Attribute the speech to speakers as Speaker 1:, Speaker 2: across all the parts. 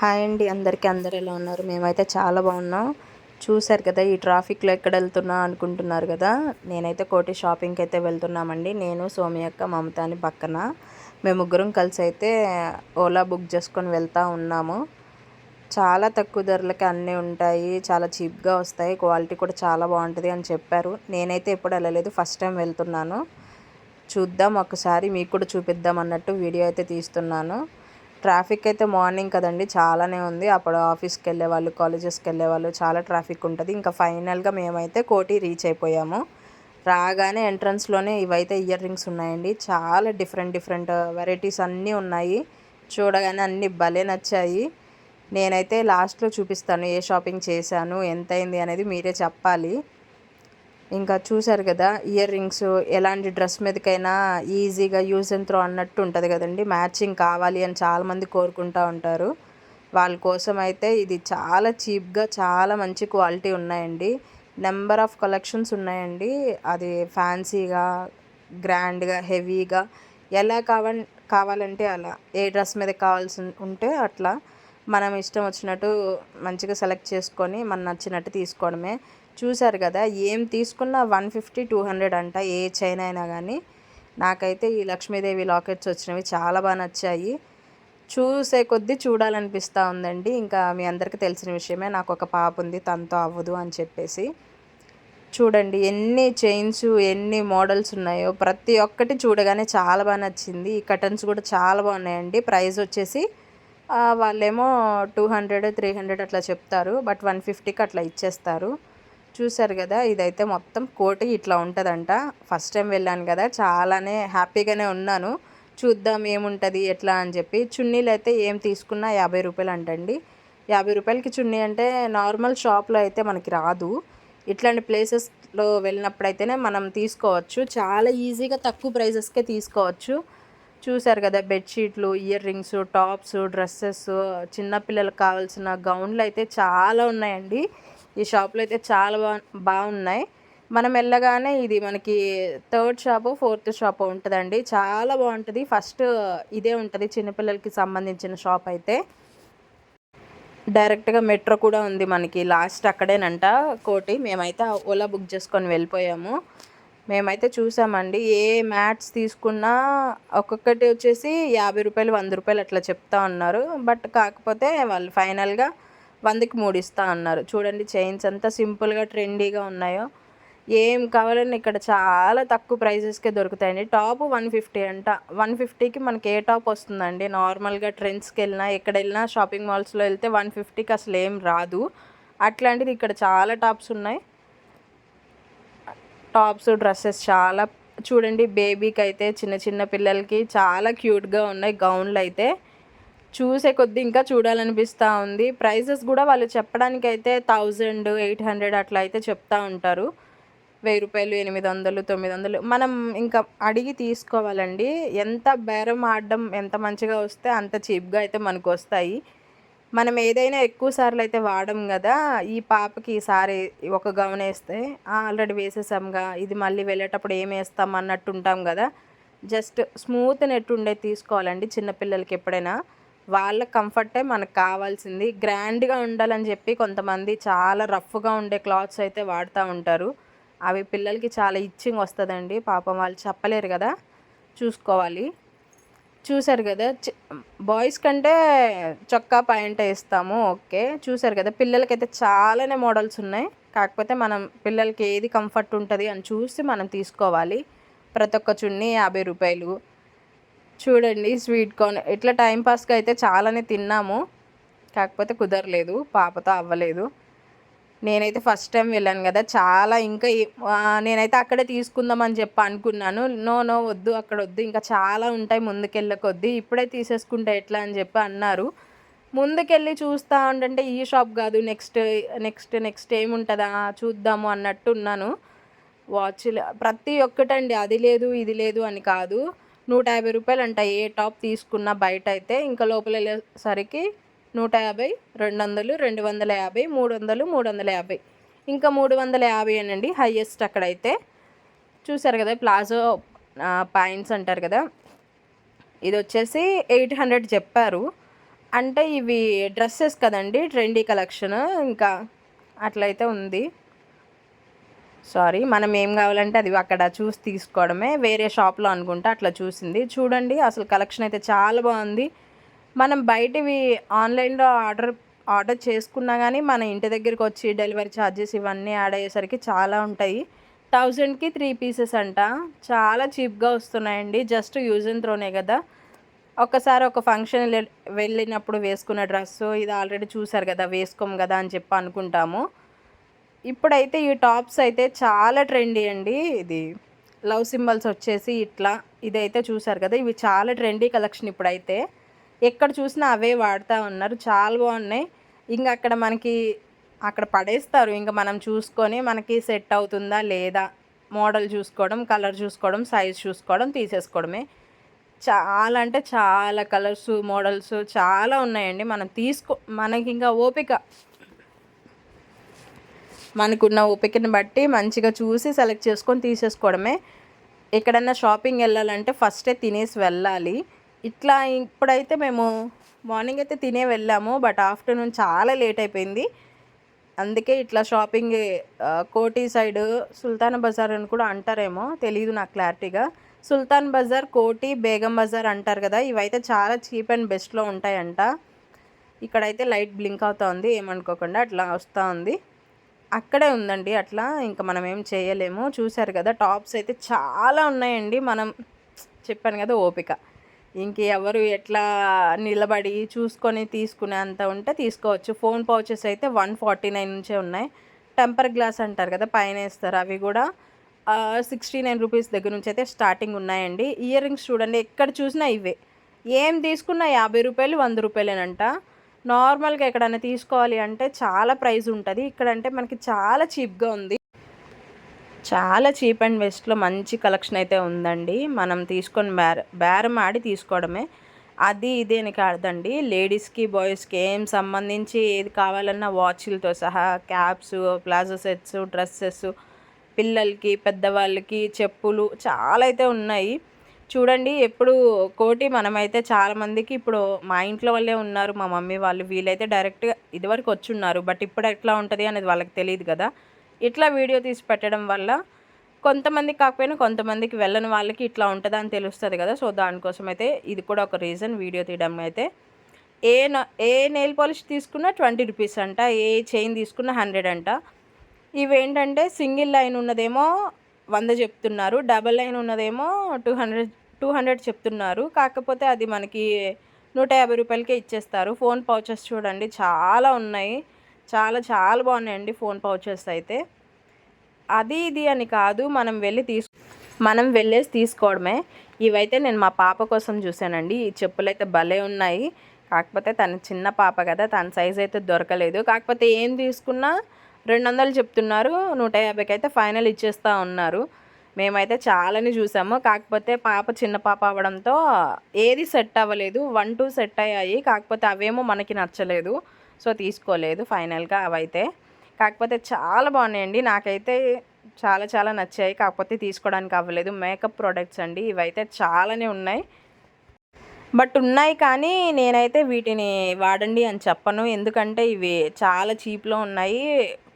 Speaker 1: Hi అండి అందరికీ అందరు ఎలా ఉన్నారు? మేమైతే చాలా బాగున్నాం. చూశారు కదా ఈ ట్రాఫిక్లో ఎక్కడ వెళ్తున్నా అనుకుంటున్నారు కదా? నేనైతే కోటి షాపింగ్కి అయితే వెళ్తున్నామండి. నేను సోమియక్క మమతాని పక్కన. మేము ముగ్గురం కలిసి అయితే ఓలా బుక్ చేసుకొని వెళ్తూ ఉన్నాము. చాలా తక్కువ ధరలకి అన్నీ ఉంటాయి. చాలా చీప్గా వస్తాయి. క్వాలిటీ కూడా చాలా బాగుంటుంది అని చెప్పారు. నేనైతే ఎప్పుడు వెళ్ళలేదు. ఫస్ట్ టైం వెళ్తున్నాను. చూద్దాం ఒకసారి మీకు కూడా చూపిద్దాం అన్నట్టు వీడియో అయితే తీస్తున్నాను. ట్రాఫిక్ అయితే మార్నింగ్ కదండి చాలానే ఉంది. అప్పుడు ఆఫీస్కి వెళ్ళే వాళ్ళు కాలేజెస్కి వెళ్ళే వాళ్ళు చాలా ట్రాఫిక్ ఉంటుంది. ఇంకా ఫైనల్గా మేమైతే కోటి రీచ్ అయిపోయాము. రాగానే ఎంట్రన్స్లోనే ఇవైతే ఇయర్ రింగ్స్ ఉన్నాయండి. చాలా డిఫరెంట్ డిఫరెంట్ వెరైటీస్ అన్నీ ఉన్నాయి. చూడగానే అన్నీ భలే నచ్చాయి. నేనైతే లాస్ట్లో చూపిస్తాను ఏ షాపింగ్ చేశాను ఎంత అయింది అనేది మీరే చెప్పాలి. ఇంకా చూశారు కదా ఇయర్ రింగ్స్ ఎలాంటి డ్రెస్ మీదకైనా ఈజీగా యూజ్ అండ్ త్రో అన్నట్టు ఉంటుంది కదండి. మ్యాచింగ్ కావాలి అని చాలామంది కోరుకుంటూ ఉంటారు. వాళ్ళ కోసం అయితే ఇది చాలా చీప్గా చాలా మంచి క్వాలిటీ ఉన్నాయండి. నెంబర్ ఆఫ్ కలెక్షన్స్ ఉన్నాయండి. అది ఫ్యాన్సీగా గ్రాండ్గా హెవీగా ఎలా కావాలి కావాలంటే అలా. ఏ డ్రెస్ మీద కావాల్సి ఉంటే అట్లా. మనం ఇష్టం వచ్చినట్టు మంచిగా సెలెక్ట్ చేసుకొని మన నచ్చినట్టు తీసుకోవడమే. చూశారు కదా ఏం తీసుకున్నా వన్ ఫిఫ్టీ టూ హండ్రెడ్ అంట ఏ చైన్ అయినా కానీ నాకైతే ఈ లక్ష్మీదేవి లాకెట్స్ వచ్చినవి చాలా బాగా నచ్చాయి. చూసే కొద్దీ చూడాలనిపిస్తూ ఉందండి. ఇంకా మీ అందరికీ తెలిసిన విషయమే నాకు ఒక పాప ఉంది తనతో అవ్వదు అని చెప్పేసి. చూడండి ఎన్ని చైన్స్ ఎన్ని మోడల్స్ ఉన్నాయో ప్రతి ఒక్కటి చూడగానే చాలా బాగా నచ్చింది. ఈ కటన్స్ కూడా చాలా బాగున్నాయండి. ప్రైస్ వచ్చేసి వాళ్ళేమో టూ హండ్రెడ్ త్రీ హండ్రెడ్ అట్లా చెప్తారు. బట్ వన్ ఫిఫ్టీకి అట్లా ఇచ్చేస్తారు. చూసారు కదా ఇదైతే మొత్తం కోటి ఇట్లా ఉంటుందంట. ఫస్ట్ టైం వెళ్ళాను కదా చాలానే హ్యాపీగానే ఉన్నాను. చూద్దాం ఏముంటుంది ఎట్లా అని చెప్పి. చున్నీలు అయితే ఏం తీసుకున్నా యాభై రూపాయలు అంటండి. యాభై రూపాయలకి చున్నీ అంటే నార్మల్ షాప్లో అయితే మనకి రాదు. ఇట్లాంటి ప్లేసెస్లో వెళ్ళినప్పుడైతేనే మనం తీసుకోవచ్చు. చాలా ఈజీగా తక్కువ ప్రైజెస్కే తీసుకోవచ్చు. చూసారు కదా బెడ్షీట్లు ఇయర్ రింగ్స్ టాప్స్ డ్రెస్సెస్ చిన్నపిల్లలకు కావాల్సిన గౌన్లు అయితే చాలా ఉన్నాయండి. ఈ షాప్లో అయితే చాలా బా బాగున్నాయి. మనం వెళ్ళగానే ఇది మనకి థర్డ్ షాపు ఫోర్త్ షాపు ఉంటుందండి. చాలా బాగుంటుంది. ఫస్ట్ ఇదే ఉంటుంది చిన్నపిల్లలకి సంబంధించిన షాప్ అయితే. డైరెక్ట్గా మెట్రో కూడా ఉంది మనకి. లాస్ట్ అక్కడేనంట కోటి. మేమైతే ఓలా బుక్ చేసుకొని వెళ్ళిపోయాము. మేమైతే చూసామండి. ఏ మ్యాట్స్ తీసుకున్నా ఒక్కొక్కటి వచ్చేసి యాభై రూపాయలు వంద రూపాయలు అట్లా చెప్తా ఉన్నారు. బట్ కాకపోతే వాళ్ళు ఫైనల్గా వందకి మూడు ఇస్తా అన్నారు. చూడండి చైన్స్ ఎంత సింపుల్గా ట్రెండీగా ఉన్నాయో. ఏం కావాలని ఇక్కడ చాలా తక్కువ ప్రైజెస్కే దొరుకుతాయండి. టాప్ వన్ ఫిఫ్టీ అంట. వన్ ఫిఫ్టీకి మనకి ఏ టాప్ వస్తుందండి? నార్మల్గా ట్రెండ్స్కి వెళ్ళినా ఎక్కడ వెళ్ళినా షాపింగ్ మాల్స్లో వెళ్తే వన్ ఫిఫ్టీకి అసలు ఏం రాదు. అట్లాంటిది ఇక్కడ చాలా టాప్స్ ఉన్నాయి. టాప్స్ డ్రెస్సెస్ చాలా చూడండి బేబీకి అయితే చిన్న చిన్న పిల్లలకి చాలా క్యూట్గా ఉన్నాయి. గౌన్లు అయితే చూసే కొద్దీ ఇంకా చూడాలనిపిస్తూ ఉంది. ప్రైజెస్ కూడా వాళ్ళు చెప్పడానికి అయితే థౌజండ్ ఎయిట్ హండ్రెడ్ అట్లా అయితే చెప్తూ ఉంటారు. వెయ్యి రూపాయలు ఎనిమిది వందలు తొమ్మిది వందలు. మనం ఇంకా అడిగి తీసుకోవాలండి. ఎంత బేరం ఆడడం ఎంత మంచిగా వస్తే అంత చీప్గా అయితే మనకు వస్తాయి. మనం ఏదైనా ఎక్కువ సార్లు అయితే వాడడం కదా. ఈ పాపకి ఈసారి ఒక గౌన్ వేస్తే ఆల్రెడీ వేసేసాంగా. ఇది మళ్ళీ వెళ్ళేటప్పుడు ఏం వేస్తాం? అన్నట్టు ఉంటాం కదా. జస్ట్ స్మూత్ నెట్ ఉండే తీసుకోవాలండి చిన్నపిల్లలకి ఎప్పుడైనా. వాళ్ళ కంఫర్టే మనకు కావాల్సింది. గ్రాండ్గా ఉండాలని చెప్పి కొంతమంది చాలా రఫ్గా ఉండే క్లాత్స్ అయితే వాడుతూ ఉంటారు. అవి పిల్లలకి చాలా ఇచ్చింగ్ వస్తుందండి. పాపం వాళ్ళు చెప్పలేరు కదా. చూసుకోవాలి. చూశారు కదా బాయ్స్ కంటే చొక్కా పాయింట్ వేస్తాము ఓకే. చూసారు కదా పిల్లలకైతే చాలానే మోడల్స్ ఉన్నాయి. కాకపోతే మనం పిల్లలకి ఏది కంఫర్ట్ ఉంటుంది అని చూసి మనం తీసుకోవాలి. ప్రతి ఒక్క చున్నీ యాభై రూపాయలు. చూడండి స్వీట్ కార్న్ ఇట్లా టైంపాస్కి అయితే చాలానే తిన్నాము. కాకపోతే కుదరలేదు పాపతో అవ్వలేదు. నేనైతే ఫస్ట్ టైం వెళ్ళాను కదా చాలా ఇంకా నేనైతే అక్కడే తీసుకుందామని చెప్పి అనుకున్నాను. నో నో వద్దు అక్కడ వద్దు ఇంకా చాలా ఉంటాయి ముందుకెళ్ళ కొద్దీ ఇప్పుడే తీసేసుకుంటే ఎట్లా? అని చెప్పి అన్నారు. ముందుకెళ్ళి చూస్తా ఉండంటే ఈ షాప్ కాదు నెక్స్ట్ నెక్స్ట్ నెక్స్ట్ ఏముంటుందా చూద్దాము అన్నట్టు ఉన్నాను. వాచ్లు ప్రతి ఒక్కటండి అది లేదు ఇది లేదు అని కాదు. నూట యాభై రూపాయలు అంట ఏ టాప్ తీసుకున్న బయట అయితే ఇంకా లోపల వెళ్ళేసరికి నూట యాభై రెండు వందలు రెండు వందల యాభై మూడు వందలు మూడు వందల యాభై ఇంకా మూడు వందల యాభై అనండి హయ్యెస్ట్ అక్కడైతే. చూసారు కదా ప్లాజో పాయింట్స్ అంటారు కదా. ఇది వచ్చేసి ఎయిట్ హండ్రెడ్ చెప్పారు. అంటే ఇవి డ్రెస్సెస్ కదండి ట్రెండీ కలెక్షన్. ఇంకా అట్లయితే ఉంది. సారీ మనం ఏం కావాలంటే అది అక్కడ చూసి తీసుకోవడమే. వేరే షాప్లో అనుకుంటా అట్లా చూసింది. చూడండి అసలు కలెక్షన్ అయితే చాలా బాగుంది. మనం బయటవి ఆన్లైన్లో ఆర్డర్ ఆర్డర్ చేసుకున్నా కానీ మన ఇంటి దగ్గరికి వచ్చి డెలివరీ ఛార్జెస్ ఇవన్నీ యాడ్ అయ్యేసరికి చాలా ఉంటాయి. థౌజండ్కి త్రీ పీసెస్ అంట. చాలా చీప్గా వస్తున్నాయండి. జస్ట్ యూజ్ అండ్ త్రోనే కదా. ఒక్కసారి ఒక ఫంక్షన్ వెళ్ళినప్పుడు వేసుకున్న డ్రెస్సు ఇది ఆల్రెడీ చూసారు కదా వేసుకోము కదా అని చెప్పి అనుకుంటాము. ఇప్పుడైతే ఈ టాప్స్ అయితే చాలా ట్రెండీ అండి. ఇది లవ్ సింబల్స్ వచ్చేసి ఇట్లా ఇదైతే చూసారు కదా ఇవి చాలా ట్రెండీ కలెక్షన్ ఇప్పుడైతే. ఎక్కడ చూసినా అవే వాడుతూ ఉన్నారు చాలా బాగున్నాయి. ఇంకా అక్కడ మనకి అక్కడ పడేస్తారు. ఇంకా మనం చూసుకొని మనకి సెట్ అవుతుందా లేదా మోడల్ చూసుకోవడం కలర్ చూసుకోవడం సైజ్ చూసుకోవడం తీసేసుకోవడమే. చాలా అంటే చాలా కలర్స్ మోడల్స్ చాలా ఉన్నాయండి. మనం తీసుకో మనకి ఇంకా ఓపిక మనకున్న ఓపికని బట్టి మంచిగా చూసి సెలెక్ట్ చేసుకొని తీసేసుకోవడమే. ఎక్కడన్నా షాపింగ్ వెళ్ళాలంటే ఫస్టే తినేసి వెళ్ళాలి. ఇట్లా ఇప్పుడైతే మేము మార్నింగ్ అయితే తినే వెళ్ళాము బట్ ఆఫ్టర్నూన్ చాలా లేట్ అయిపోయింది. అందుకే ఇట్లా షాపింగ్ కోటి సైడ్ సుల్తాన్ బజార్ అని కూడా అంటారేమో తెలియదు నాకు క్లారిటీగా. సుల్తాన్ బజార్ కోటి బేగం బజార్ అంటారు కదా ఇవైతే చాలా చీప్ అండ్ బెస్ట్లో ఉంటాయంట. ఇక్కడైతే లైట్ బ్లింక్ అవుతా ఉంది ఏమనుకోకుండా అట్లా వస్తూ ఉంది. అక్కడే ఉందండి. అట్లా ఇంకా మనం ఏం చేయలేము. చూశారు కదా టాప్స్ అయితే చాలా ఉన్నాయండి. మనం చెప్పాను కదా ఓపిక. ఇంకెవరు ఎట్లా నిలబడి చూసుకొని తీసుకునే అంత ఉంటే తీసుకోవచ్చు. ఫోన్ పౌచెస్ అయితే వన్ ఫార్టీ నైన్ నుంచే ఉన్నాయి. టెంపర్ గ్లాస్ అంటారు కదా పైన వేస్తారు. అవి కూడా సిక్స్టీ నైన్ రూపీస్ దగ్గర నుంచి అయితే స్టార్టింగ్ ఉన్నాయండి. ఇయర్ రింగ్స్ చూడండి ఎక్కడ చూసినా ఇవే. ఏం తీసుకున్నా యాభై రూపాయలు వంద రూపాయలేనంట. నార్మల్గా ఎక్కడైనా తీసుకోవాలి అంటే చాలా ప్రైస్ ఉంటుంది. ఇక్కడంటే మనకి చాలా చీప్గా ఉంది. చాలా చీప్ అండ్ బెస్ట్లో మంచి కలెక్షన్ అయితే ఉందండి. మనం తీసుకొని బేర బేరం ఆడి తీసుకోవడమే. అది ఇది కాదండి. లేడీస్కి బాయ్స్కి ఏం సంబంధించి ఏది కావాలన్నా వాచ్లతో సహా క్యాప్స్ ప్లాజో సెట్స్ డ్రెస్సెస్ పిల్లలకి పెద్దవాళ్ళకి చెప్పులు చాలా అయితే ఉన్నాయి. చూడండి ఎప్పుడు కోటి మనమైతే చాలామందికి ఇప్పుడు మా ఇంట్లో వాళ్ళే ఉన్నారు మా మమ్మీ వాళ్ళు. వీళ్ళైతే డైరెక్ట్గా ఇదివరకు వచ్చి ఉన్నారు బట్ ఇప్పుడు ఎట్లా ఉంటుంది అనేది వాళ్ళకి తెలియదు కదా. ఇట్లా వీడియో తీసి పెట్టడం వల్ల కొంతమంది కాకపోయినా కొంతమందికి వెళ్ళని వాళ్ళకి ఇట్లా ఉంటుందా అని తెలుస్తుంది కదా. సో దానికోసం అయితే ఇది కూడా ఒక రీజన్ వీడియో తీయడం అయితే. ఏ ఏ నెయిల్ పాలిష్ తీసుకున్నా ట్వంటీ రూపీస్ అంట ఏ చైన్ తీసుకున్నా హండ్రెడ్ అంట. ఇవేంటంటే సింగిల్ లైన్ ఉన్నదేమో వంద చెప్తున్నారు. డబల్ లైన్ ఉన్నదేమో టూ హండ్రెడ్ టూ హండ్రెడ్ చెప్తున్నారు. కాకపోతే అది మనకి నూట యాభై రూపాయలకే ఇచ్చేస్తారు. ఫోన్ పౌచెస్ చూడండి చాలా ఉన్నాయి. చాలా చాలా బాగున్నాయండి ఫోన్ పౌచెస్ అయితే. అది ఇది అని కాదు మనం వెళ్ళి తీసు మనం వెళ్ళేసి తీసుకోవడమే. ఇవైతే నేను మా పాప కోసం చూశానండి. ఈ చెప్పులు అయితే భలే ఉన్నాయి. కాకపోతే తన చిన్న పాప కదా తన సైజ్ అయితే దొరకలేదు. కాకపోతే ఏం తీసుకున్నా రెండు వందలు చెప్తున్నారు. నూట యాభైకి అయితే ఫైనల్ ఇచ్చేస్తూ ఉన్నారు. మేమైతే చాలానే చూసాము. కాకపోతే పాప చిన్న పాప అవ్వడంతో ఏది సెట్ అవ్వలేదు. వన్ టూ సెట్ అయ్యాయి. కాకపోతే అవేమో మనకి నచ్చలేదు. సో తీసుకోలేదు ఫైనల్గా అవైతే. కాకపోతే చాలా బాగున్నాయండి. నాకైతే చాలా చాలా నచ్చాయి. కాకపోతే తీసుకోవడానికి అవ్వలేదు. మేకప్ ప్రోడక్ట్స్ అండి. ఇవైతే చాలానే ఉన్నాయి. బట్ ఉన్నాయి కానీ నేనైతే వీటిని వాడండి అని చెప్పను. ఎందుకంటే ఇవి చాలా చీప్లో ఉన్నాయి.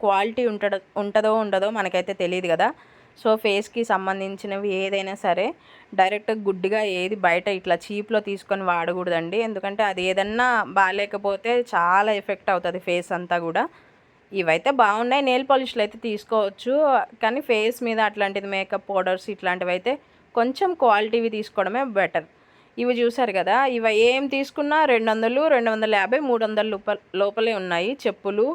Speaker 1: క్వాలిటీ ఉంటడ ఉంటుందో ఉండదో మనకైతే తెలియదు కదా. సో ఫేస్కి సంబంధించినవి ఏదైనా సరే డైరెక్ట్ గుడ్డిగా ఏది బయట ఇట్లా చీప్లో తీసుకొని వాడకూడదండి. ఎందుకంటే అది ఏదన్నా బాగాలేకపోతే చాలా ఎఫెక్ట్ అవుతుంది ఫేస్ అంతా కూడా. ఇవైతే బాగున్నాయి. నెయిల్ పాలిష్లు అయితే తీసుకోవచ్చు. కానీ ఫేస్ మీద అట్లాంటిది మేకప్ పౌడర్స్ ఇట్లాంటివి అయితే కొంచెం క్వాలిటీవి తీసుకోవడమే బెటర్. ఇవి చూసారు కదా ఇవి ఏం తీసుకున్నా రెండు వందలు రెండు వందల యాభై మూడు వందల లోపల లోపలే ఉన్నాయి. చెప్పులు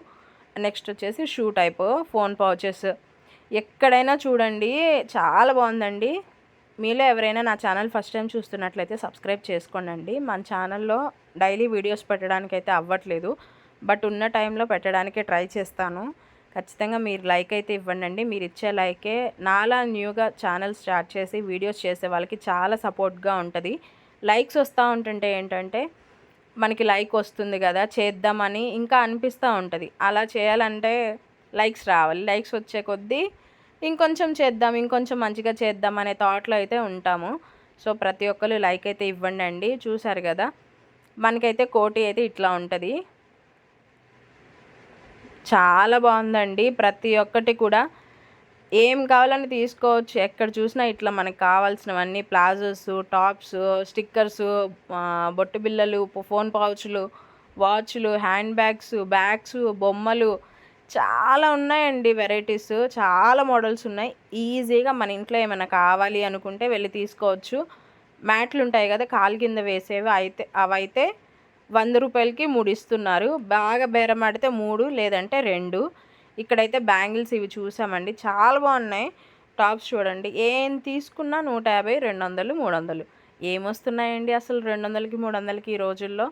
Speaker 1: నెక్స్ట్ వచ్చేసి షూ టైప్ ఫోన్ పౌచెస్. ఎక్కడైనా చూడండి చాలా బాగుందండి. మీలో ఎవరైనా నా ఛానల్ ఫస్ట్ టైం చూస్తున్నట్లయితే సబ్స్క్రైబ్ చేసుకోండి మన ఛానల్లో డైలీ వీడియోస్ పెట్టడానికి అయితే అవ్వట్లేదు. బట్ ఉన్న టైంలో పెట్టడానికే ట్రై చేస్తాను. ఖచ్చితంగా మీరు లైక్ అయితే ఇవ్వండి మీరు ఇచ్చే లైకే నాలా న్యూగా ఛానల్ స్టార్ట్ చేసి వీడియోస్ చేసే వాళ్ళకి చాలా సపోర్ట్గా ఉంటుంది. లైక్స్ వస్తూ ఉంటుంటే ఏంటంటే మనకి లైక్ వస్తుంది కదా చేద్దామని ఇంకా అనిపిస్తూ ఉంటుంది. అలా చేయాలంటే లైక్స్ రావాలి. లైక్స్ వచ్చే కొద్దీ ఇంకొంచెం చేద్దాం ఇంకొంచెం మంచిగా చేద్దాం అనే థాట్లో అయితే ఉంటాము. సో ప్రతి ఒక్కరు లైక్ అయితే ఇవ్వండి అండి చూసారు కదా మనకైతే కోటి అయితే ఇట్లా ఉంటుంది. చాలా బాగుందండి. ప్రతి ఒక్కటి కూడా ఏం కావాలని తీసుకోవచ్చు ఎక్కడ చూసినా ఇట్లా మనకు కావాల్సినవన్నీ ప్లాజోస్ టాప్స్ స్టిక్కర్స్ బొట్టు బిల్లలు ఫోన్ పౌచ్లు వాచ్లు హ్యాండ్ బ్యాగ్స్ బ్యాగ్స్ బొమ్మలు చాలా ఉన్నాయండి వెరైటీస్. చాలా మోడల్స్ ఉన్నాయి. ఈజీగా మన ఇంట్లో ఏమైనా కావాలి అనుకుంటే వెళ్ళి తీసుకోవచ్చు. మ్యాట్లు ఉంటాయి కదా కాలు కింద వేసేవి అయితే అవైతే వంద రూపాయలకి మూడు ఇస్తున్నారు. బాగా బేరమాడితే మూడు లేదంటే రెండు. ఇక్కడైతే బ్యాంగిల్స్ ఇవి చూసామండి. చాలా బాగున్నాయి. టాప్స్ చూడండి. ఏం తీసుకున్నా నూట యాభై రెండు వందలు మూడు వందలు. ఏమొస్తున్నాయండి అసలు రెండు వందలకి మూడు వందలకి ఈ రోజుల్లో?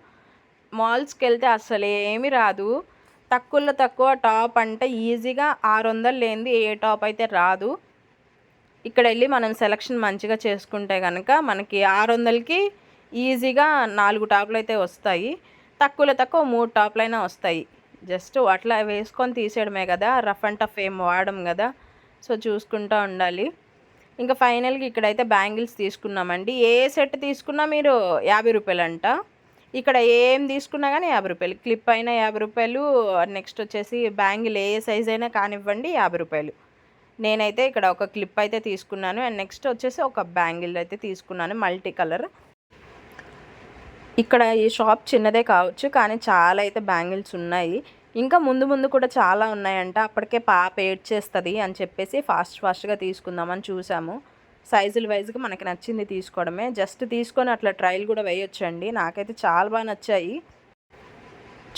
Speaker 1: మాల్స్కి వెళ్తే అసలు ఏమి రాదు. తక్కువలో తక్కువ టాప్ అంటే ఈజీగా ఆరు వందలు లేనిది ఏ టాప్ అయితే రాదు. ఇక్కడ వెళ్ళి మనం సెలక్షన్ మంచిగా చేసుకుంటే కనుక మనకి ఆరు వందలకి ఈజీగా నాలుగు టాప్లు అయితే వస్తాయి. తక్కువలో తక్కువ మూడు టాప్లు అయినా వస్తాయి. జస్ట్ అట్లా వేసుకొని తీసేయడమే కదా రఫ్ అండ్ టఫ్ ఏం వాడడం కదా. సో చూసుకుంటూ ఉండాలి. ఇంకా ఫైనల్గా ఇక్కడైతే బ్యాంగిల్స్ తీసుకున్నామండి. ఏ సెట్ తీసుకున్నా మీరు యాభై రూపాయలు అంట ఇక్కడ ఏం తీసుకున్నా కానీ యాభై రూపాయలు. క్లిప్ అయినా యాభై రూపాయలు నెక్స్ట్ వచ్చేసి బ్యాంగిల్ ఏ సైజ్ అయినా కానివ్వండి యాభై రూపాయలు. నేనైతే ఇక్కడ ఒక క్లిప్ అయితే తీసుకున్నాను. అండ్ నెక్స్ట్ వచ్చేసి ఒక బ్యాంగిల్ అయితే తీసుకున్నాను మల్టీ కలర్. ఇక్కడ ఈ షాప్ చిన్నదే కావచ్చు కానీ చాలా అయితే బ్యాంగిల్స్ ఉన్నాయి. ఇంకా ముందు ముందు కూడా చాలా ఉన్నాయంట. అప్పటికే పాప ఏడ్చేస్తుంది అని చెప్పేసి ఫాస్ట్ ఫాస్ట్గా తీసుకుందామని చూసాము. సైజుల వైజ్గా మనకి నచ్చింది తీసుకోవడమే. జస్ట్ తీసుకొని అట్లా ట్రయల్ కూడా వేయొచ్చండి. నాకైతే చాలా బాగా నచ్చాయి.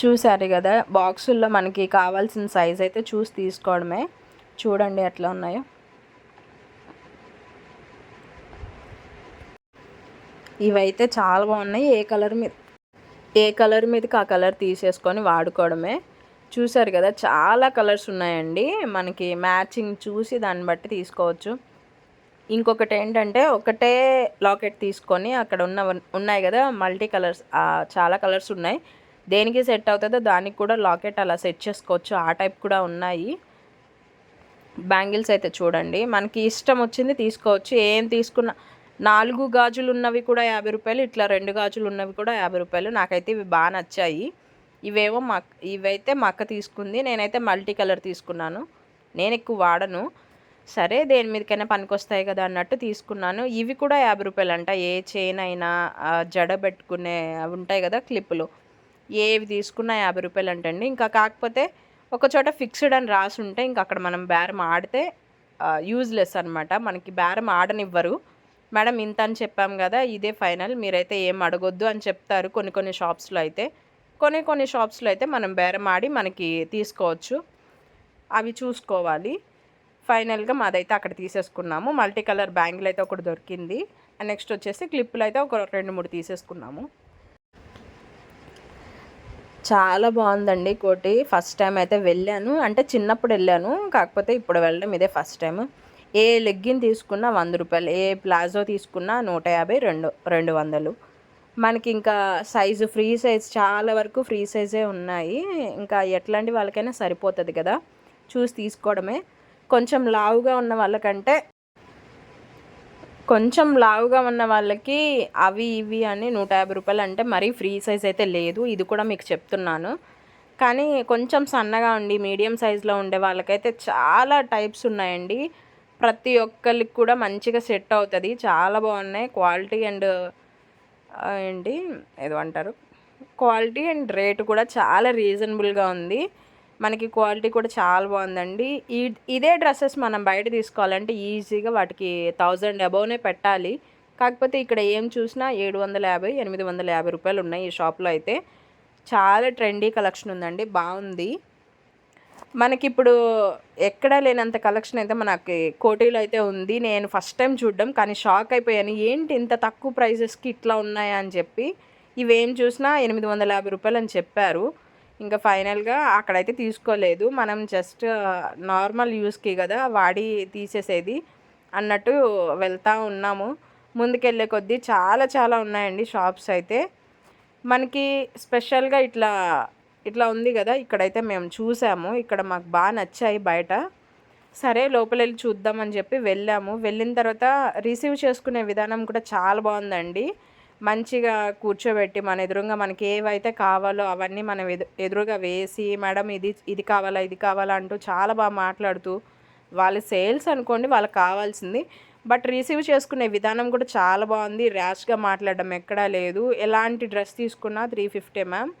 Speaker 1: చూసారు కదా బాక్సుల్లో మనకి కావాల్సిన సైజ్ అయితే చూసి తీసుకోవడమే. చూడండి ఎట్లా ఉన్నాయో. ఇవైతే చాలా బాగున్నాయి. ఏ కలర్ మీద ఏ కలర్ మీదకి ఆ కలర్ తీసేసుకొని వాడుకోవడమే. చూసారు కదా చాలా కలర్స్ ఉన్నాయండి. మనకి మ్యాచింగ్ చూసి దాన్ని బట్టి తీసుకోవచ్చు. ఇంకొకటి ఏంటంటే ఒకటే లాకెట్ తీసుకొని అక్కడ ఉన్న ఉన్నాయి కదా మల్టీ కలర్స్ చాలా కలర్స్ ఉన్నాయి. దేనికి సెట్ అవుతుందో దానికి కూడా లాకెట్ అలా సెట్ చేసుకోవచ్చు. ఆ టైప్ కూడా ఉన్నాయి. బ్యాంగిల్స్ అయితే చూడండి. మనకి ఇష్టం వచ్చింది తీసుకోవచ్చు. ఏం తీసుకున్నా నాలుగు గాజులు ఉన్నవి కూడా యాభై రూపాయలు ఇట్లా రెండు గాజులు ఉన్నవి కూడా యాభై రూపాయలు. నాకైతే ఇవి బాగా నచ్చాయి. ఇవేవో మా ఇవైతే మా అక్క తీసుకుంది. నేనైతే మల్టీ కలర్ తీసుకున్నాను. నేను ఎక్కువ వాడను. సరే దేని మీదకైనా పనికొస్తాయి కదా అన్నట్టు తీసుకున్నాను. ఇవి కూడా యాభై రూపాయలు అంట ఏ చైన్ అయినా జడ పెట్టుకునే అవి ఉంటాయి కదా క్లిప్పులు ఏవి తీసుకున్నా యాభై రూపాయలు అంటండి ఇంకా కాకపోతే ఒక చోట ఫిక్స్డ్ అని రాసి ఉంటే ఇంకా అక్కడ మనం బేరం ఆడితే యూజ్లెస్ అనమాట మనకి బేరం ఆడనివ్వరు. మేడం ఇంత అని చెప్పాం కదా ఇదే ఫైనల్. మీరైతే ఏం అడగొద్దు అని చెప్తారు కొన్ని కొన్ని షాప్స్లో అయితే. కొన్ని కొన్ని షాప్స్లో అయితే మనం బేరం ఆడి మనకి తీసుకోవచ్చు. అవి చూసుకోవాలి. ఫైనల్గా మాదైతే అక్కడ తీసేసుకున్నాము. మల్టీ కలర్ బ్యాంగిల్ అయితే ఒకటి దొరికింది. నెక్స్ట్ వచ్చేసి క్లిప్పులు అయితే ఒక రెండు మూడు తీసేసుకున్నాము. చాలా బాగుందండి కోటి. ఫస్ట్ టైం అయితే వెళ్ళాను. అంటే చిన్నప్పుడు వెళ్ళాను. కాకపోతే ఇప్పుడు వెళ్ళడం ఇదే ఫస్ట్ టైం ఏ లెగ్గిన్ తీసుకున్నా వంద రూపాయలు ఏ ప్లాజో తీసుకున్నా నూట యాభై రెండు రెండు వందలు. మనకి ఇంకా సైజు ఫ్రీ సైజ్ చాలా వరకు ఫ్రీ సైజే ఉన్నాయి. ఇంకా ఎట్లాంటి వాళ్ళకైనా సరిపోతుంది కదా. చూసి తీసుకోవడమే. కొంచెం లావుగా ఉన్న వాళ్ళకంటే కొంచెం లావుగా ఉన్న వాళ్ళకి అవి ఇవి అని నూట యాభై రూపాయలు అంటే మరీ ఫ్రీ సైజ్ అయితే లేదు. ఇది కూడా మీకు చెప్తున్నాను. కానీ కొంచెం సన్నగా ఉండి మీడియం సైజులో ఉండే వాళ్ళకైతే చాలా టైప్స్ ఉన్నాయండి. ప్రతి ఒక్కరికి కూడా మంచిగా సెట్ అవుతుంది. చాలా బాగున్నాయి. క్వాలిటీ అండ్ ఏంటి? ఏదో అంటారు క్వాలిటీ అండ్ రేటు కూడా చాలా రీజనబుల్గా ఉంది. మనకి క్వాలిటీ కూడా చాలా బాగుందండి. ఈ ఇదే డ్రెస్సెస్ మనం బయట తీసుకోవాలంటే ఈజీగా వాటికి థౌజండ్ అబౌవ్నే పెట్టాలి. కాకపోతే ఇక్కడ ఏం చూసినా ఏడు వందల యాభై ఎనిమిది వందల యాభై రూపాయలు ఉన్నాయి ఈ షాప్లో అయితే. చాలా ట్రెండీ కలెక్షన్ ఉందండి. బాగుంది. మనకిప్పుడు ఎక్కడా లేనంత కలెక్షన్ అయితే మనకి కోటీలో అయితే ఉంది. నేను ఫస్ట్ టైం చూడడం కానీ షాక్ అయిపోయాను. ఏంటి ఇంత తక్కువ ప్రైజెస్కి ఇట్లా ఉన్నాయా అని చెప్పి ఇవేం చూసినా ఎనిమిది వందల యాభై రూపాయలు అని చెప్పారు. ఇంకా ఫైనల్గా అక్కడైతే తీసుకోలేదు. మనం జస్ట్ నార్మల్ యూస్కి కదా వాడి తీసేసేది అన్నట్టు వెళ్తూ ఉన్నాము. ముందుకెళ్ళే కొద్దీ చాలా చాలా ఉన్నాయండి షాప్స్ అయితే. మనకి స్పెషల్గా ఇట్లా ఇట్లా ఉంది కదా ఇక్కడైతే మేము చూసాము. ఇక్కడ మాకు బాగా నచ్చాయి బయట. సరే లోపల వెళ్ళి చూద్దామని చెప్పి వెళ్ళాము. వెళ్ళిన తర్వాత రిసీవ్ చేసుకునే విధానం కూడా చాలా బాగుందండి. మంచిగా కూర్చోబెట్టి మన ఎదురుగా మనకి ఏవైతే కావాలో అవన్నీ మనం ఎదు ఎదురుగా వేసి మేడం ఇది ఇది కావాలా ఇది కావాలా అంటూ చాలా బాగా మాట్లాడుతూ వాళ్ళ సేల్స్ అనుకోండి వాళ్ళకి కావాల్సింది. బట్ రిసీవ్ చేసుకునే విధానం కూడా చాలా బాగుంది. ర్యాష్గా మాట్లాడడం ఎక్కడా లేదు. ఎలాంటి డ్రెస్ తీసుకున్నా three fifty ma'am.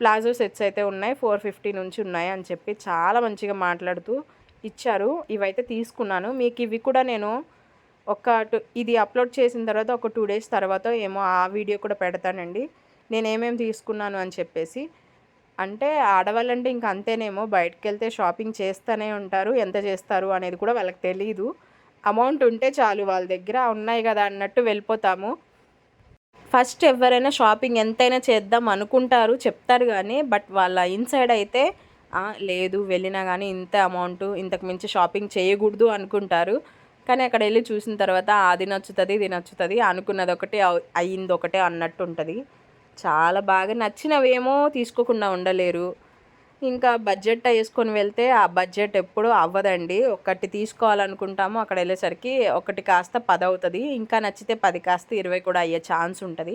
Speaker 1: Palazzo sets అయితే ఉన్నాయి. ఫోర్ ఫిఫ్టీ నుంచి ఉన్నాయి అని చెప్పి చాలా మంచిగా మాట్లాడుతూ ఇచ్చారు. ఇవైతే తీసుకున్నాను. మీకు ఇవి కూడా నేను ఒక టూ ఇది అప్లోడ్ చేసిన తర్వాత ఒక టూ డేస్ తర్వాత ఏమో ఆ వీడియో కూడా పెడతానండి. నేను ఏమేమి తీసుకున్నాను అని చెప్పేసి. అంటే ఆడవాళ్ళంటే ఇంక అంతేనేమో బయటకు వెళ్తే షాపింగ్ చేస్తూనే ఉంటారు. ఎంత చేస్తారు అనేది కూడా వాళ్ళకి తెలియదు అమౌంట్ ఉంటే చాలు వాళ్ళ దగ్గర. ఉన్నాయి కదా అన్నట్టు వెళ్ళిపోతాము. ఫస్ట్ ఎవరైనా షాపింగ్ ఎంతైనా చేద్దాం అనుకుంటారు చెప్తారు కానీ బట్ వాళ్ళ ఇన్సైడ్ అయితే లేదు వెళ్ళినా కానీ ఇంత అమౌంట్ ఇంతకు మించి షాపింగ్ చేయకూడదు అనుకుంటారు. కానీ అక్కడ వెళ్ళి చూసిన తర్వాత అది నచ్చుతుంది ఇది నచ్చుతుంది అనుకున్నది ఒకటి అయ్యింది ఒకటే అన్నట్టు ఉంటుంది. చాలా బాగా నచ్చినవేమో తీసుకోకుండా ఉండలేరు. ఇంకా బడ్జెట్ వేసుకొని వెళ్తే ఆ బడ్జెట్ ఎప్పుడు అవ్వదండి. ఒకటి తీసుకోవాలనుకుంటాము అక్కడ వెళ్ళేసరికి ఒకటి కాస్త పది అవుతుంది. ఇంకా నచ్చితే పది కాస్త ఇరవై కూడా అయ్యే ఛాన్స్ ఉంటుంది.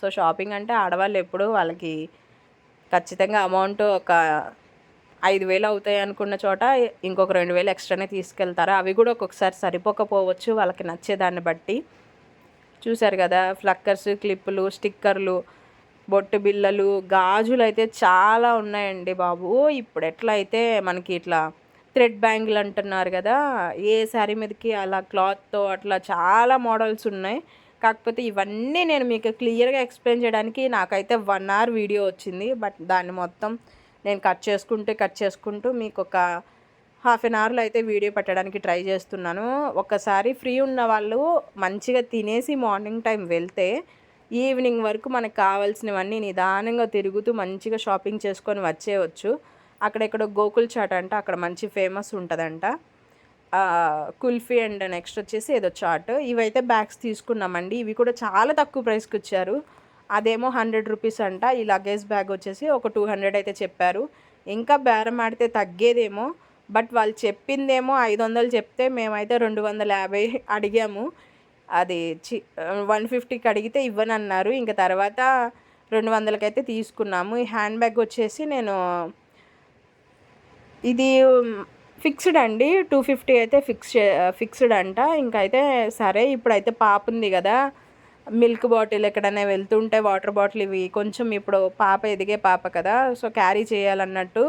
Speaker 1: సో షాపింగ్ అంటే ఆడవాళ్ళు ఎప్పుడు వాళ్ళకి ఖచ్చితంగా అమౌంట్ ఒక ఐదు వేలు అవుతాయి అనుకున్న చోట ఇంకొక రెండు వేలు ఎక్స్ట్రానే తీసుకెళ్తారు. అవి కూడా ఒక్కొక్కసారి సరిపోకపోవచ్చు. వాళ్ళకి నచ్చేదాన్ని బట్టి. చూశారు కదా ఫ్లక్కర్స్ క్లిప్పులు స్టిక్కర్లు బొట్టు బిళ్ళలు గాజులు అయితే చాలా ఉన్నాయండి బాబు. ఇప్పుడు ఎట్లా అయితే మనకి ఇట్లా థ్రెడ్ బ్యాంగిల్ అంటున్నారు కదా ఏ శారీ మీదకి అలా క్లాత్తో అట్లా చాలా మోడల్స్ ఉన్నాయి. కాకపోతే ఇవన్నీ నేను మీకు క్లియర్గా ఎక్స్ప్లెయిన్ చేయడానికి నాకైతే వన్ అవర్ వీడియో వచ్చింది. బట్ దాన్ని మొత్తం నేను కట్ చేసుకుంటూ కట్ చేసుకుంటూ మీకు ఒక హాఫ్ అన్ అవర్లో అయితే వీడియో పెట్టడానికి ట్రై చేస్తున్నాను. ఒకసారి ఫ్రీ ఉన్న వాళ్ళు మంచిగా తినేసి మార్నింగ్ టైం వెళ్తే ఈవినింగ్ వరకు మనకు కావాల్సినవన్నీ నిదానంగా తిరుగుతూ మంచిగా షాపింగ్ చేసుకొని వచ్చేయచ్చు. అక్కడెక్కడ గోకుల్ చాట్ అంట అక్కడ మంచి ఫేమస్ ఉంటుందంట. కుల్ఫీ అండ్ నెక్స్ట్ వచ్చేసి ఏదో చాట్. ఇవైతే బ్యాగ్స్ తీసుకున్నామండి. ఇవి కూడా చాలా తక్కువ ప్రైస్కి వచ్చారు అదేమో హండ్రెడ్ రూపీస్ అంట. ఈ లగేజ్ బ్యాగ్ వచ్చేసి ఒక టూ హండ్రెడ్ అయితే చెప్పారు. ఇంకా బేరం ఆడితే తగ్గేదేమో. బట్ వాళ్ళు చెప్పిందేమో ఐదు వందలు చెప్తే మేమైతే రెండు వందల యాభై అడిగాము. అది చి వన్ ఫిఫ్టీకి అడిగితే ఇవ్వనన్నారు. ఇంకా తర్వాత రెండు వందలకైతే తీసుకున్నాము. ఈ హ్యాండ్ బ్యాగ్ వచ్చేసి నేను ఇది ఫిక్స్డ్ అండి. టూ ఫిఫ్టీ అయితే ఫిక్స్ ఫిక్స్డ్ అంట. ఇంకా అయితే సరే ఇప్పుడైతే పాప ఉంది కదా. మిల్క్ బాటిల్ ఎక్కడైనా వెళ్తుంటే వాటర్ బాటిల్ ఇవి కొంచెం ఇప్పుడు పాప ఎదిగే పాప కదా. సో క్యారీ చేయాలన్నట్టు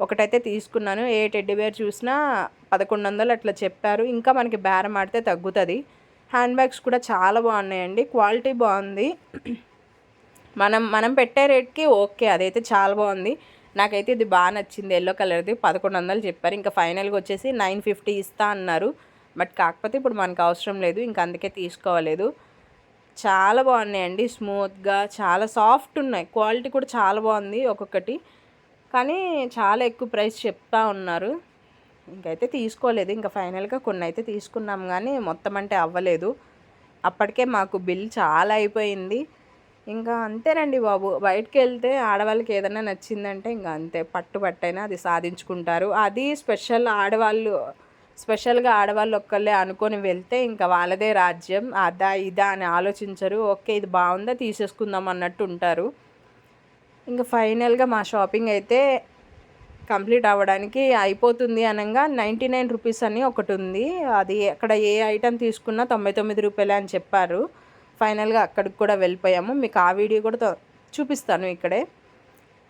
Speaker 1: ఒకటైతే తీసుకున్నాను. ఏ టెడ్డీ బేర్ చూసినా పదకొండు వందలు అట్లా చెప్పారు. ఇంకా మనకి బేరం ఆడితే తగ్గుతుంది. హ్యాండ్ బ్యాగ్స్ కూడా చాలా బాగున్నాయండి. క్వాలిటీ బాగుంది. మనం మనం పెట్టే రేట్కి ఓకే అదైతే చాలా బాగుంది. నాకైతే ఇది బాగా నచ్చింది. ఎల్లో కలర్ది పదకొండు వందలు చెప్పారు. ఇంకా ఫైనల్గా వచ్చేసి నైన్ ఫిఫ్టీ ఇస్తా అన్నారు. బట్ కాకపోతే ఇప్పుడు మనకు అవసరం లేదు. ఇంకా అందుకే తీసుకోలేదు. చాలా బాగున్నాయండి. స్మూత్గా చాలా సాఫ్ట్ ఉన్నాయి. క్వాలిటీ కూడా చాలా బాగుంది ఒక్కొక్కటి. కానీ చాలా ఎక్కువ ప్రైస్ చెప్తా ఉన్నారు. ఇంకైతే తీసుకోలేదు. ఇంకా ఫైనల్గా కొన్ని అయితే తీసుకున్నాం కానీ మొత్తం అంటే అవ్వలేదు. అప్పటికే మాకు బిల్ చాలా అయిపోయింది. ఇంకా అంతేనండి బాబు. బయటకు వెళ్తే ఆడవాళ్ళకి ఏదైనా నచ్చిందంటే ఇంకా అంతే. పట్టుబట్టైనా అది సాధించుకుంటారు. అది స్పెషల్ ఆడవాళ్ళు స్పెషల్గా ఆడవాళ్ళు ఒక్కళ్ళే అనుకొని వెళ్తే ఇంకా వాళ్ళదే రాజ్యం. అదా ఇదా అని ఆలోచించరు. ఓకే ఇది బాగుందా తీసేసుకుందాం అన్నట్టు ఉంటారు. ఇంకా ఫైనల్గా మా షాపింగ్ అయితే కంప్లీట్ అవ్వడానికి అయిపోతుంది అనగా నైంటీ నైన్ రూపీస్ అని ఒకటి ఉంది అది అక్కడ ఏ ఐటెం తీసుకున్నా తొంభై తొమ్మిది రూపాయలే అని చెప్పారు. ఫైనల్గా అక్కడికి కూడా వెళ్ళిపోయాము. మీకు ఆ వీడియో కూడా చూపిస్తాను ఇక్కడే.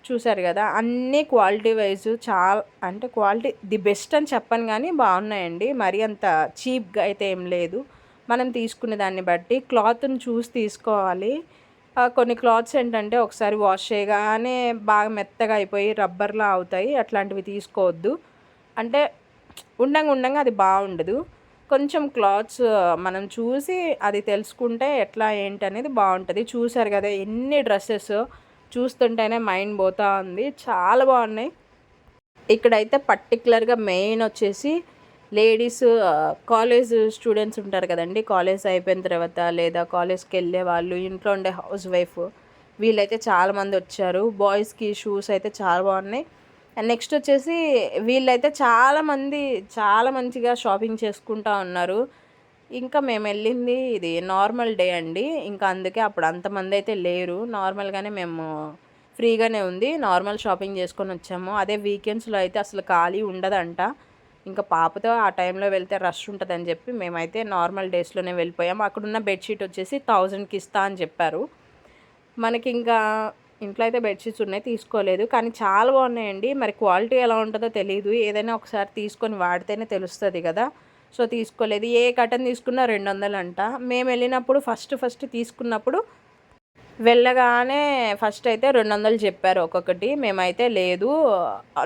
Speaker 1: చూశారు కదా అన్నీ క్వాలిటీ వైజ్ చాలా అంటే క్వాలిటీ ది బెస్ట్ అని చెప్పను కానీ బాగున్నాయండి. మరీ అంత చీప్గా అయితే ఏం లేదు. మనం తీసుకునే దాన్ని బట్టి క్లాత్ని చూసి తీసుకోవాలి. కొన్ని క్లాత్స్ ఏంటంటే ఒకసారి వాష్ చేయగానే బాగా మెత్తగా అయిపోయి రబ్బర్లా అవుతాయి. అట్లాంటివి తీసుకోవద్దు. అంటే ఉండంగా ఉండంగా అది బాగుండదు. కొంచెం క్లాత్స్ మనం చూసి అది తెలుసుకుంటే ఎట్లా ఏంటి అనేది బాగుంటుంది. చూసారు కదా ఎన్ని డ్రెస్సెస్ చూస్తుంటేనే మైండ్ పోతా ఉంది. చాలా బాగున్నాయి. ఇక్కడైతే పర్టికులర్గా మెయిన్ వచ్చేసి లేడీస్ కాలేజ్ స్టూడెంట్స్ ఉంటారు కదండి. కాలేజ్ అయిపోయిన తర్వాత లేదా కాలేజ్కి వెళ్ళే వాళ్ళు ఇంట్లో ఉండే హౌస్ వైఫ్ వీళ్ళైతే చాలామంది వచ్చారు. బాయ్స్కి షూస్ అయితే చాలా బాగున్నాయి. అండ్ నెక్స్ట్ వచ్చేసి వీళ్ళైతే చాలామంది చాలా మంచిగా షాపింగ్ చేసుకుంటా ఉన్నారు. ఇంకా మేము వెళ్ళింది ఇది నార్మల్ డే అండి. ఇంకా అందుకే అప్పుడు అంతమంది అయితే లేరు. నార్మల్గానే మేము ఫ్రీగానే ఉంది. నార్మల్ షాపింగ్ చేసుకొని వచ్చాము. అదే వీకెండ్స్లో అయితే అసలు ఖాళీ ఉండదంట. ఇంకా పాపతో ఆ టైంలో వెళ్తే రష్ ఉంటుందని చెప్పి మేమైతే నార్మల్ డేస్లోనే వెళ్ళిపోయాము అక్కడున్న బెడ్షీట్ వచ్చేసి థౌజండ్కి ఇస్తా అని చెప్పారు. మనకి ఇంకా ఇంట్లో అయితే బెడ్షీట్స్ ఉన్నాయి తీసుకోలేదు. కానీ చాలా బాగున్నాయండి. మరి క్వాలిటీ ఎలా ఉంటుందో తెలియదు ఏదైనా ఒకసారి తీసుకొని వాడితేనే తెలుస్తుంది కదా. సో తీసుకోలేదు. ఏ కటన్ తీసుకున్నా రెండు వందలు అంట. మేము వెళ్ళినప్పుడు ఫస్ట్ ఫస్ట్ తీసుకున్నప్పుడు వెళ్ళగానే ఫస్ట్ అయితే రెండు వందలు చెప్పారు ఒక్కొక్కటి. మేమైతే లేదు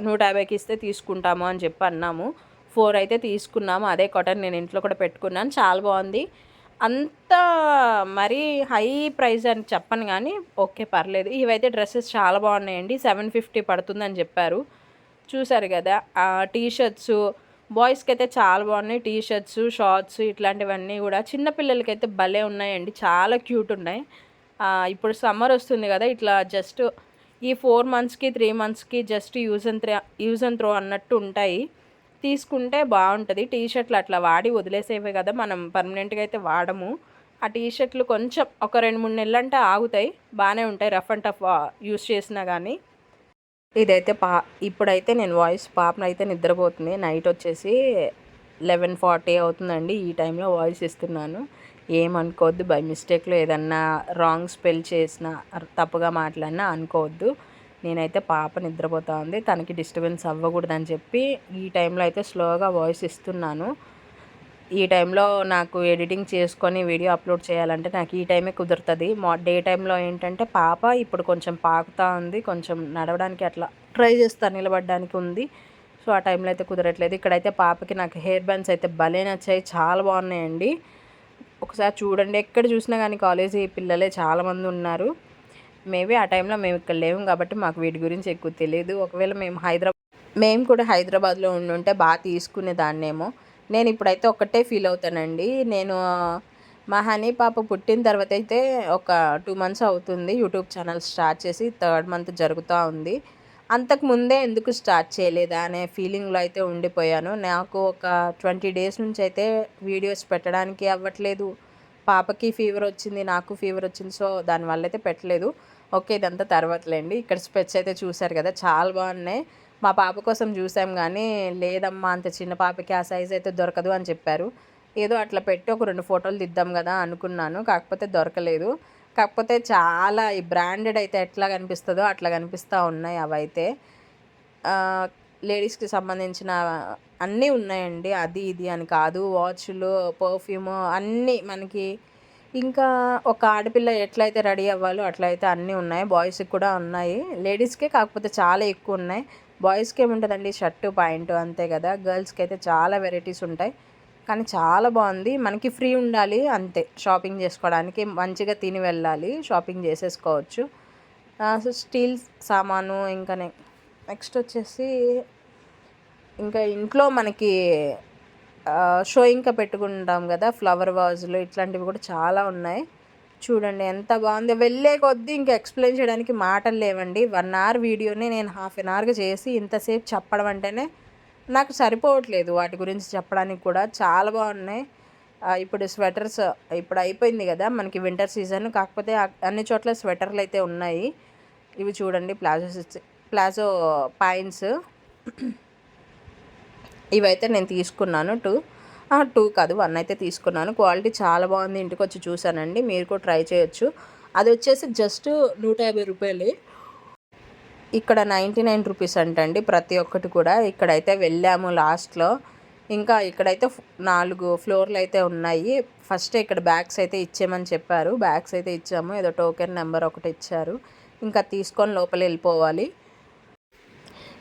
Speaker 1: నూట యాభైకి ఇస్తే తీసుకుంటాము అని చెప్పి అన్నాము. ఫోర్ అయితే తీసుకున్నాము. అదే కాటన్ నేను ఇంట్లో కూడా పెట్టుకున్నాను. చాలా బాగుంది. అంత మరీ హై ప్రైస్ అని చెప్పను కానీ ఓకే పర్లేదు. ఇవైతే డ్రెస్సెస్ చాలా బాగున్నాయండి. సెవెన్ ఫిఫ్టీ పడుతుందని చెప్పారు. చూసారు కదా టీ షర్ట్స్ బాయ్స్కి అయితే చాలా బాగున్నాయి. టీ షర్ట్స్ షార్ట్స్ ఇట్లాంటివన్నీ కూడా చిన్నపిల్లలకైతే భలే ఉన్నాయండి. చాలా క్యూట్ ఉన్నాయి. ఇప్పుడు సమ్మర్ వస్తుంది కదా ఇట్లా జస్ట్ ఈ ఫోర్ మంత్స్కి త్రీ మంత్స్కి just use and three use and throw అన్నట్టు ఉంటాయి. తీసుకుంటే బాగుంటుంది. టీ షర్ట్లు అట్లా వాడి వదిలేసేవే కదా మనం పర్మనెంట్గా అయితే వాడము. ఆ టీ షర్ట్లు కొంచెం ఒక రెండు మూడు నెలలు అంటే ఆగుతాయి. బాగానే ఉంటాయి. రఫ్ అండ్ టఫ్ యూస్ చేసినా కానీ ఇదైతే పా ఇప్పుడైతే నేను వాయిస్ పాపను అయితే నిద్రపోతుంది. నైట్ వచ్చేసి లెవెన్ ఫార్టీ అవుతుందండి. ఈ టైంలో వాయిస్ ఇస్తున్నాను. ఏమనుకోవద్దు. బై మిస్టేక్లో ఏదన్నా రాంగ్ స్పెల్ చేసినా తప్పుగా మాట్లాడినా అనుకోవద్దు. నేనైతే పాప నిద్రపోతా ఉంది. తనకి డిస్టర్బెన్స్ అవ్వకూడదని చెప్పి ఈ టైంలో అయితే స్లోగా వాయిస్ ఇస్తున్నాను. ఈ టైంలో నాకు ఎడిటింగ్ చేసుకొని వీడియో అప్లోడ్ చేయాలంటే నాకు ఈ టైమే కుదురుతుంది. మా డే టైంలో ఏంటంటే పాప ఇప్పుడు కొంచెం పాకుతా ఉంది. కొంచెం నడవడానికి అట్లా ట్రై చేస్తాను నిలబడడానికి ఉంది. సో ఆ టైంలో అయితే కుదరట్లేదు. ఇక్కడైతే పాపకి నాకు హెయిర్ బ్యాండ్స్ అయితే భలే నచ్చాయి. చాలా బాగున్నాయండి. ఒకసారి చూడండి. ఎక్కడ చూసినా కానీ కాలేజీ పిల్లలే చాలామంది ఉన్నారు. మేబీ ఆ టైంలో మేము ఇక్కడ లేము కాబట్టి మాకు వీటి గురించి ఎక్కువ తెలియదు. ఒకవేళ మేము హైదరాబాద్ మేము కూడా హైదరాబాద్లో ఉండుంటే బాగా తీసుకునేదాన్నేమో నేను ఇప్పుడైతే ఒక్కటే ఫీల్ అవుతానండి. నేను మా హనీ పాప పుట్టిన తర్వాత అయితే ఒక టూ మంత్స్ అవుతుంది యూట్యూబ్ ఛానల్ స్టార్ట్ చేసి థర్డ్ మంత్ జరుగుతూ ఉంది. అంతకు ముందే ఎందుకు స్టార్ట్ చేయలేదా అనే ఫీలింగ్లో అయితే ఉండిపోయాను. నాకు ఒక ట్వంటీ డేస్ నుంచి అయితే వీడియోస్ పెట్టడానికి అవ్వట్లేదు. పాపకి ఫీవర్ వచ్చింది నాకు ఫీవర్ వచ్చింది సో దానివల్ల అయితే పెట్టలేదు. ఓకే ఇదంతా తర్వాతలేండి. ఇక్కడ స్పెట్స్ అయితే చూశారు కదా చాలా బాగున్నాయి. మా పాప కోసం చూసాం కానీ లేదమ్మా అంత చిన్న పాపకి ఆ సైజ్ అయితే దొరకదు అని చెప్పారు. ఏదో అట్లా పెట్టి ఒక రెండు ఫోటోలు దిద్దాం కదా అనుకున్నాను కాకపోతే దొరకలేదు. కాకపోతే చాలా ఈ బ్రాండెడ్ అయితే ఎట్లా కనిపిస్తుందో అట్లా కనిపిస్తూ ఉన్నాయి అవైతే. లేడీస్కి సంబంధించిన అన్నీ ఉన్నాయండి. అది ఇది అని కాదు. వాచ్లు పర్ఫ్యూమ్ అన్నీ మనకి ఇంకా ఒక ఆడపిల్ల ఎట్లయితే రెడీ అవ్వాలో అట్లయితే అన్నీ ఉన్నాయి. బాయ్స్కి కూడా ఉన్నాయి. లేడీస్కే కాకపోతే చాలా ఎక్కువ ఉన్నాయి. బాయ్స్కి ఏముంటుందండి? షర్టు పాయింట్ అంతే కదా. గర్ల్స్కి అయితే చాలా వెరైటీస్ ఉంటాయి. కానీ చాలా బాగుంది. మనకి ఫ్రీ ఉండాలి అంతే. షాపింగ్ చేసుకోవడానికి మంచిగా తిని వెళ్ళాలి. షాపింగ్ చేసేసుకోవచ్చు. స్టీల్ సామాను ఇంకా నెక్స్ట్ వచ్చేసి ఇంకా ఇంట్లో మనకి షో ఇంకా పెట్టుకుంటాం కదా ఫ్లవర్ వాజులు ఇట్లాంటివి కూడా చాలా ఉన్నాయి. చూడండి ఎంత బాగుంది. వెళ్ళే కొద్దీ ఇంకా ఎక్స్ప్లెయిన్ చేయడానికి మాటలు లేవండి. వన్ అవర్ వీడియోని నేను హాఫ్ అన్ అవర్గా చేసి ఇంతసేపు చెప్పడం అంటేనే నాకు సరిపోవట్లేదు వాటి గురించి చెప్పడానికి కూడా. చాలా బాగున్నాయి. ఇప్పుడు స్వెటర్స్ ఇప్పుడు అయిపోయింది కదా మనకి వింటర్ సీజన్ కాకపోతే అన్ని చోట్ల స్వెటర్లు అయితే ఉన్నాయి. ఇవి చూడండి ప్లాజో ప్లాజో పాయింట్స్. ఇవైతే నేను తీసుకున్నాను. టూ. టూ కాదు వన్ అయితే తీసుకున్నాను. క్వాలిటీ చాలా బాగుంది. ఇంటికి వచ్చి చూసానండి మీరు కూడా ట్రై చేయొచ్చు. అది వచ్చేసి జస్ట్ నూట యాభై రూపాయలు. ఇక్కడ నైంటీ నైన్ రూపీస్ అంటండి ప్రతి ఒక్కటి కూడా. ఇక్కడైతే వెళ్ళాము లాస్ట్లో. ఇంకా ఇక్కడైతే నాలుగు ఫ్లోర్లు అయితే ఉన్నాయి. ఫస్ట్ ఇక్కడ బ్యాగ్స్ అయితే ఇచ్చేయమని చెప్పారు. బ్యాగ్స్ అయితే ఇచ్చాము. ఏదో టోకెన్ నెంబర్ ఒకటి ఇచ్చారు. ఇంకా తీసుకొని లోపల వెళ్ళిపోవాలి.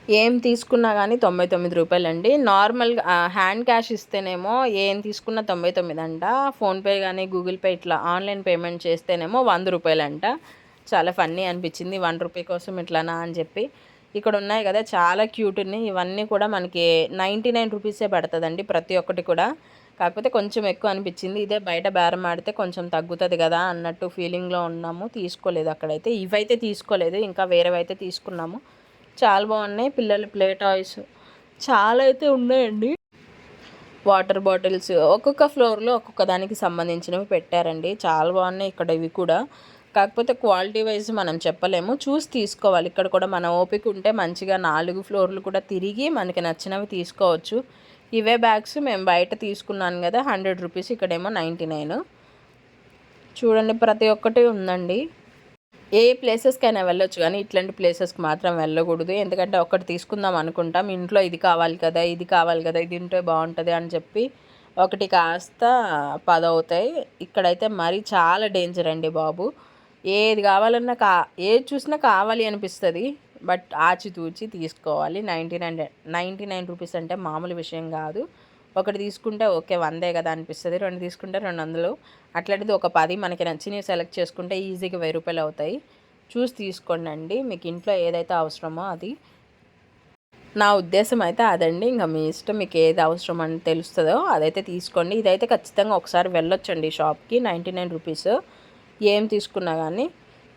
Speaker 1: ఏం తీసుకున్నా కానీ తొంభై తొమ్మిది రూపాయలు అండి నార్మల్గా హ్యాండ్ క్యాష్ ఇస్తేనేమో ఏం తీసుకున్నా తొంభై తొమ్మిది అంట ఫోన్పే కానీ గూగుల్ పే ఇట్లా ఆన్లైన్ పేమెంట్ చేస్తేనేమో వంద రూపాయలు అంట చాలా ఫన్నీ అనిపించింది. వన్ రూపీ కోసం ఇట్లానా అని చెప్పి. ఇక్కడ ఉన్నాయి కదా చాలా క్యూట్ ఉన్నాయి. ఇవన్నీ కూడా మనకి నైంటీ నైన్ రూపీసే పడుతుందండి ప్రతి ఒక్కటి కూడా. కాకపోతే కొంచెం ఎక్కువ అనిపించింది. ఇదే బయట బేరం ఆడితే కొంచెం తగ్గుతుంది కదా అన్నట్టు ఫీలింగ్లో ఉన్నాము. తీసుకోలేదు అక్కడైతే. ఇవైతే తీసుకోలేదు. ఇంకా వేరేవైతే తీసుకున్నాము. చాలా బాగున్నాయి. పిల్లల ప్లే టాయ్స్ చాలా అయితే ఉన్నాయండి. వాటర్ బాటిల్స్ ఒక్కొక్క ఫ్లోర్లో ఒక్కొక్క దానికి సంబంధించినవి పెట్టారండి. చాలా బాగున్నాయి ఇక్కడ ఇవి కూడా. కాకపోతే క్వాలిటీ వైజ్ మనం చెప్పలేము. చూసి తీసుకోవాలి. ఇక్కడ కూడా మన ఓపిక ఉంటే మంచిగా నాలుగు ఫ్లోర్లు కూడా తిరిగి మనకి నచ్చినవి తీసుకోవచ్చు. ఇవే బ్యాగ్స్ మేము బయట తీసుకున్నాను కదా హండ్రెడ్ రూపీస్ ఇక్కడేమో నైంటీ నైన్. చూడండి ప్రతి ఒక్కటి ఉందండి. ఏ ప్లేసెస్కైనా వెళ్ళొచ్చు కానీ ఇట్లాంటి ప్లేసెస్కి మాత్రం వెళ్ళకూడదు. ఎందుకంటే ఒకటి తీసుకుందాం అనుకుంటాం ఇంట్లో ఇది కావాలి కదా ఇది కావాలి కదా ఇది ఉంటే బాగుంటుంది అని చెప్పి ఒకటి కాస్త పదవుతాయి. ఇక్కడైతే మరీ చాలా డేంజర్ అండి బాబు. ఏది కావాలన్నా కా ఏది చూసినా కావాలి అనిపిస్తుంది బట్ ఆచితూచి తీసుకోవాలి. Ninety nine ninety nine rupees అంటే మామూలు విషయం కాదు. ఒకటి తీసుకుంటే ఓకే వందే కదా అనిపిస్తుంది. రెండు తీసుకుంటే రెండు వందలు అట్లాంటిది ఒక పది మనకి నచ్చినవి సెలెక్ట్ చేసుకుంటే ఈజీగా వెయ్యి రూపాయలు అవుతాయి. చూసి తీసుకోండి అండి మీకు ఇంట్లో ఏదైతే అవసరమో అది. నా ఉద్దేశం అయితే అదండి. ఇంకా మీ ఇష్టం మీకు ఏది అవసరం అని తెలుస్తుందో అదైతే తీసుకోండి. ఇదైతే ఖచ్చితంగా ఒకసారి వెళ్ళొచ్చండి షాప్కి. Ninety nine rupees. ఏం తీసుకున్నా కానీ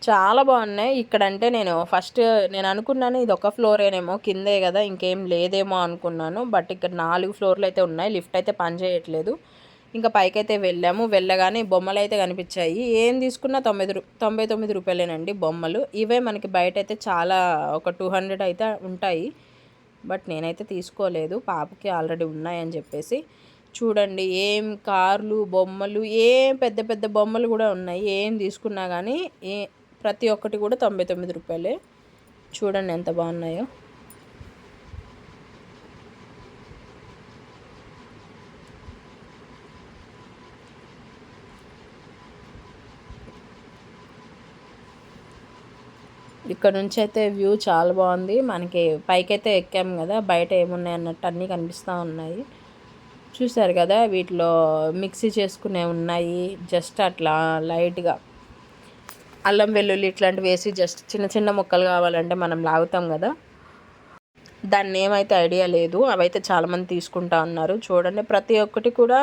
Speaker 1: చాలా బాగున్నాయి. ఇక్కడంటే నేను ఫస్ట్ నేను అనుకున్నాను ఇది ఒక ఫ్లోరేనేమో కిందే కదా ఇంకేం లేదేమో అనుకున్నాను. బట్ ఇక్కడ నాలుగు ఫ్లోర్లు అయితే ఉన్నాయి. లిఫ్ట్ అయితే పనిచేయట్లేదు ఇంకా పైకైతే వెళ్ళాము. వెళ్ళగానే బొమ్మలు అయితే కనిపించాయి. ఏం తీసుకున్నా తొమ్మిది రూ తొంభై తొమ్మిది రూపాయలేనండి బొమ్మలు. ఇవే మనకి బయట అయితే చాలా ఒక టూ హండ్రెడ్ అయితే ఉంటాయి. బట్ నేనైతే తీసుకోలేదు. పాపకి ఆల్రెడీ ఉన్నాయని చెప్పేసి. చూడండి ఏం కార్లు బొమ్మలు ఏం పెద్ద పెద్ద బొమ్మలు కూడా ఉన్నాయి. ఏం తీసుకున్నా కానీ ఏ ప్రతి ఒక్కటి కూడా తొంభై తొమ్మిది రూపాయలే. చూడండి ఎంత బాగున్నాయో. ఇక్కడ నుంచి అయితే వ్యూ చాలా బాగుంది. మనకి పైకైతే ఎక్కాము కదా బయట ఏమున్నాయి అన్నట్టు అన్నీ కనిపిస్తూ ఉన్నాయి. చూసారు కదా వీటిలో మిక్సీ చేసుకునే ఉన్నాయి. జస్ట్ అట్లా లైట్గా. అల్లం వెల్లుల్లి ఇట్లాంటివి వేసి జస్ట్ చిన్న చిన్న ముక్కలు కావాలంటే మనం లాగుతాం కదా. దాన్ని ఏమైతే ఐడియా లేదు అవైతే చాలామంది తీసుకుంటా ఉన్నారు. చూడండి ప్రతి ఒక్కటి కూడా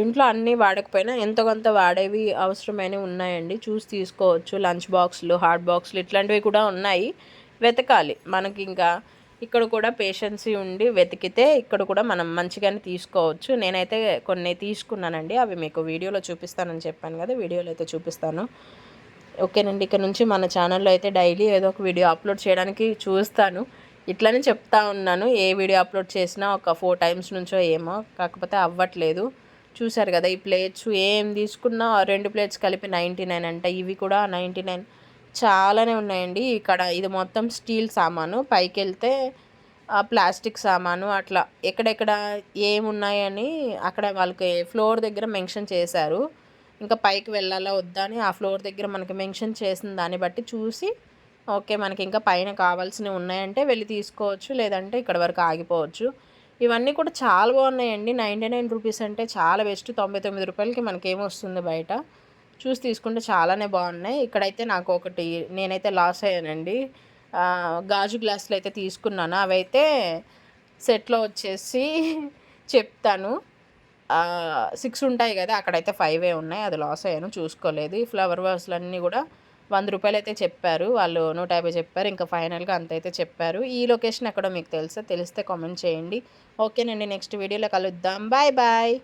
Speaker 1: ఇంట్లో అన్నీ వాడకపోయినా ఎంతో కొంత వాడేవి అవసరమైనవి ఉన్నాయండి. చూసి తీసుకోవచ్చు. లంచ్ బాక్స్లు హాట్ బాక్స్లు ఇట్లాంటివి కూడా ఉన్నాయి. వెతకాలి. మనకి ఇంకా ఇక్కడ కూడా పేషెన్సీ ఉండి వెతికితే ఇక్కడ కూడా మనం మంచిగానే తీసుకోవచ్చు. నేనైతే కొన్ని తీసుకున్నానండి. అవి మీకు వీడియోలో చూపిస్తానని చెప్పాను కదా వీడియోలో అయితే చూపిస్తాను. ఓకేనండి ఇక్కడ నుంచి మన ఛానల్లో అయితే డైలీ ఏదో ఒక వీడియో అప్లోడ్ చేయడానికి చూస్తాను. ఇట్లనే చెప్తా ఉన్నాను. ఏ వీడియో అప్లోడ్ చేసినా ఒక ఫోర్ టైమ్స్ నుంచో ఏమో కాకపోతే అవ్వట్లేదు. చూసారు కదా ఈ ప్లేట్స్ ఏం తీసుకున్నా రెండు ప్లేట్స్ కలిపి నైంటీ నైన్ అంట. ఇవి కూడా నైంటీ నైన్ చాలానే ఉన్నాయండి. ఇక్కడ ఇది మొత్తం స్టీల్ సామాను. పైకి వెళ్తే ప్లాస్టిక్ సామాను అట్లా ఎక్కడెక్కడ ఏమున్నాయని అక్కడ వాళ్ళకి ఫ్లోర్ దగ్గర మెన్షన్ చేశారు. ఇంకా పైకి వెళ్ళాలా వద్దా అని ఆ ఫ్లోర్ దగ్గర మనకి మెన్షన్ చేసిన దాన్ని బట్టి చూసి ఓకే మనకి ఇంకా పైన కావాల్సినవి ఉన్నాయంటే వెళ్ళి తీసుకోవచ్చు లేదంటే ఇక్కడ వరకు ఆగిపోవచ్చు. ఇవన్నీ కూడా చాలా బాగున్నాయండి. నైంటీ నైన్ రూపీస్ అంటే చాలా బెస్ట్. తొంభై తొమ్మిది రూపాయలకి మనకేమొస్తుంది బయట? చూసి తీసుకుంటే చాలానే బాగున్నాయి. ఇక్కడైతే నాకు ఒకటి నేనైతే లాస్ అయ్యానండి. గాజు గ్లాసులు అయితే తీసుకున్నాను. అవైతే సెట్లో వచ్చేసి చెప్తాను. సిక్స్ ఉంటాయి కదా అక్కడైతే ఫైవే ఉన్నాయి. అది లాస్ అయ్యాను చూసుకోలేదు. ఈ ఫ్లవర్ వాస్లన్నీ కూడా వంద రూపాయలు అయితే చెప్పారు. వాళ్ళు నూట యాభై చెప్పారు. ఇంకా ఫైనల్గా అంత అయితే చెప్పారు. ఈ లొకేషన్ ఎక్కడో మీకు తెలుసా? తెలిస్తే కామెంట్ చేయండి. ఓకేనండి నెక్స్ట్ వీడియోలో కలుద్దాం. Bye bye.